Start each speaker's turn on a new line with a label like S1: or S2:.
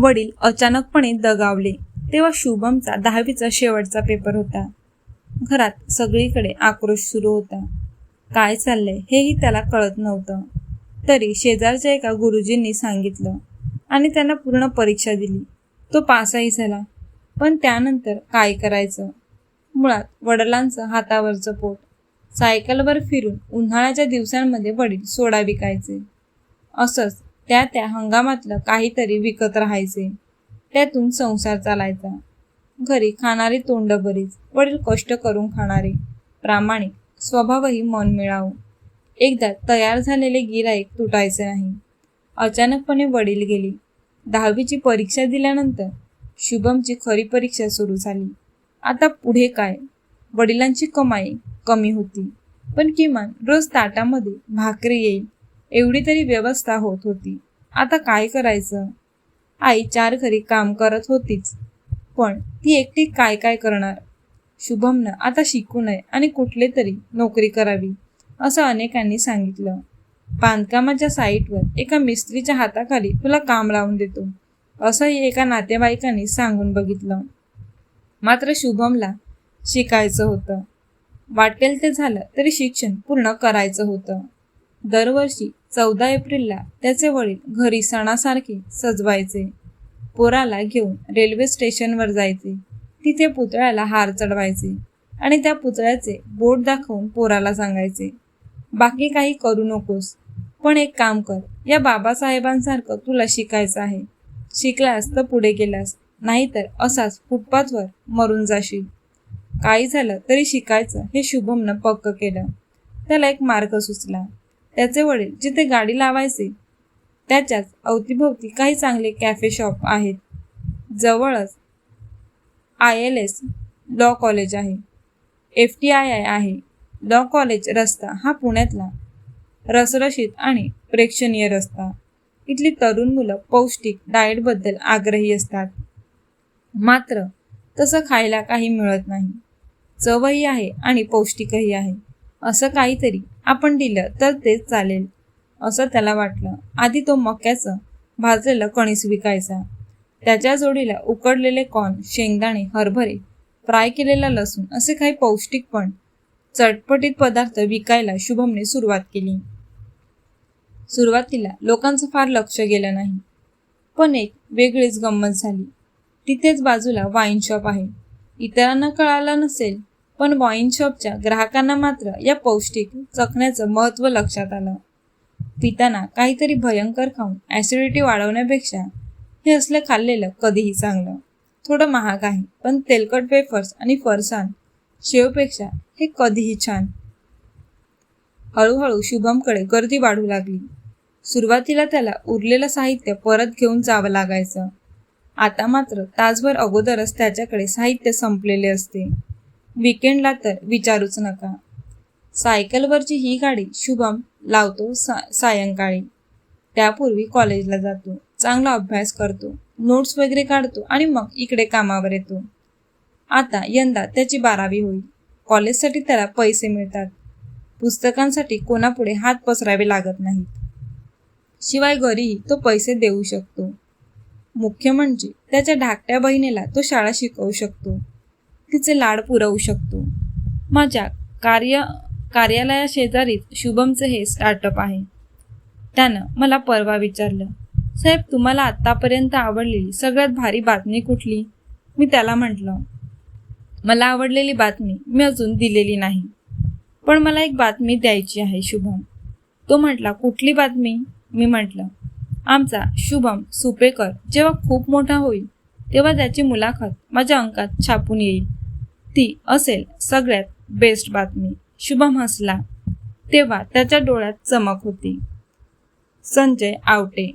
S1: वडील अचानकपणे दगावले. तेव्हा शुभमचा दहावीचा शेवटचा पेपर होता. घरात सगळीकडे आक्रोश सुरू होता. काय चाललंय? हेही त्याला कळत नव्हतं. तरी शेजारच्या एका गुरुजींनी सांगितलं आणि त्यांना पूर्ण परीक्षा दिली. तो पासही झाला. पण त्यानंतर काय करायचं? मुळात वडिलांचं हातावरचं पोट. सायकलवर फिरून उन्हाळ्याच्या दिवसांमध्ये वडील सोडा विकायचे. असंच त्या त्या हंगामातलं काहीतरी विकत राहायचे. त्यातून संसार चालायचा. घरी खाणारी तोंड बरीच. वडील कष्ट करून खाणारे. प्रामाणिक. स्वभावही मन मिळावं. एकदा तयार झालेले गिराईक तुटायचे नाही. अचानकपणे वडील गेले. दहावीची परीक्षा दिल्यानंतर शुभमची खरी परीक्षा सुरू झाली. आता पुढे काय? वडिलांची कमाई कमी होती. पण किमान रोज ताटामध्ये भाकरी येईल. एवढी तरी व्यवस्था होत होती. आता काय करायचं? आई चार घरी काम करत होतीच. पण ती एकटी काय काय करणार? शुभमनं आता शिकू नये आणि कुठले तरी नोकरी करावी असं अनेकांनी सांगितलं. बांधकामाच्या साईटवर एका मिस्त्रीच्या हाताखाली तुला काम लावून देतो असंही एका नातेवाईकांनी सांगून बघितलं. मात्र शुभमला शिकायचं होतं. वाटेल ते झालं तरी शिक्षण पूर्ण करायचं होतं. दरवर्षी चौदा एप्रिलला त्याचे वडील घरी सणासारखे सजवायचे. पोराला घेऊन रेल्वे स्टेशनवर जायचे. तिथे पुतळ्याला हार चढवायचे आणि त्या पुतळ्याचे बोट दाखवून पोराला सांगायचे बाकी काही करू नकोस पण एक काम कर या बाबासाहेबांसारखं तुला शिकायचं आहे. शिकलास तर पुढे गेलास नाहीतर असाच फुटपाथवर मरून जाशील. काही झालं तरी शिकायचं हे शुभमनं पक्क केलं. त्याला एक मार्ग सुचला. त्याचे वडील जिथे गाडी लावायचे त्याच्याच अवतीभोवती काही चांगले कॅफे शॉप आहेत. जवळच I L S law college आहे. एफ टी आय आय आहे. लॉ कॉलेज रस्ता हा पुण्यातला रसरशीत आणि प्रेक्षणीय रस्ता. इथली तरुण मुलं पौष्टिक डाएटबद्दल आग्रही असतात. मात्र तसं खायला काही मिळत नाही. चवही आहे आणि पौष्टिकही आहे. असं काहीतरी आपण दिलं तर तेच चालेल असं त्याला वाटलं. आधी तो मक्याचं भाजलेलं कणीस विकायचा. त्याच्या जोडीला उकडलेले कॉर्न शेंगदाणे हरभरे फ्राय केलेला लसूण असे काही पौष्टिक पण चटपटीत पदार्थ विकायला शुभमने सुरुवात केली. सुरुवातीला लोकांचं फार लक्ष गेलं नाही. पण एक वेगळीच गंमत झाली. तिथेच बाजूला वाईन शॉप आहे. इतरांना कळालं नसेल पण वाईन शॉपच्या ग्राहकांना मात्र या पौष्टिक चखण्याचं महत्त्व लक्षात आलं. पिताना काहीतरी भयंकर खाऊन ॲसिडिटी वाढवण्यापेक्षा हे असलं खाल्लेलं कधीही चांगलं. थोडं महाग आहे पण तेलकट वेफर्स आणि फरसाण शेवपेक्षा हे कधीही छान. हळूहळू शुभमकडे गर्दी वाढू लागली. सुरुवातीला त्याला उरलेलं साहित्य परत घेऊन जावं लागायचं. आता मात्र तासभर अगोदरच त्याच्याकडे साहित्य संपलेले असते. विकेंडला तर विचारूच नका. सायकलवरची ही गाडी शुभम लावतो सा सायंकाळी. त्यापूर्वी कॉलेजला जातो. चांगला अभ्यास करतो. नोट्स वगैरे काढतो आणि मग इकडे कामावर येतो. आता यंदा त्याची बारावी होईल. कॉलेजसाठी त्याला पैसे मिळतात. पुस्तकांसाठी कोणापुढे हात पसरावे लागत नाहीत. शिवाय घरीही तो पैसे देऊ शकतो. मुख्य म्हणजे त्याच्या धाकट्या बहिणीला तो शाळा शिकवू शकतो. तिचे लाड पुरवू शकतो. माझ्या कार्य कार्यालयाशेजारीच शुभमचं हे स्टार्टअप आहे. त्यानं मला परवा विचारलं साहेब तुम्हाला आत्तापर्यंत आवडलेली सगळ्यात भारी बातमी कुठली? मी त्याला म्हटलं मला आवडलेली बातमी मी अजून दिलेली नाही. पण मला एक बातमी द्यायची आहे शुभम. तो म्हटला कुठली बातमी? मी म्हटलं आमचा शुभम सुपेकर जेव्हा खूप मोठा होईल तेव्हा त्याची मुलाखत माझ्या अंकात छापून येईल. ती असेल सगळ्यात बेस्ट बातमी. शुभम हसला. तेव्हा त्याच्या डोळ्यात चमक होती. संजय आवटे.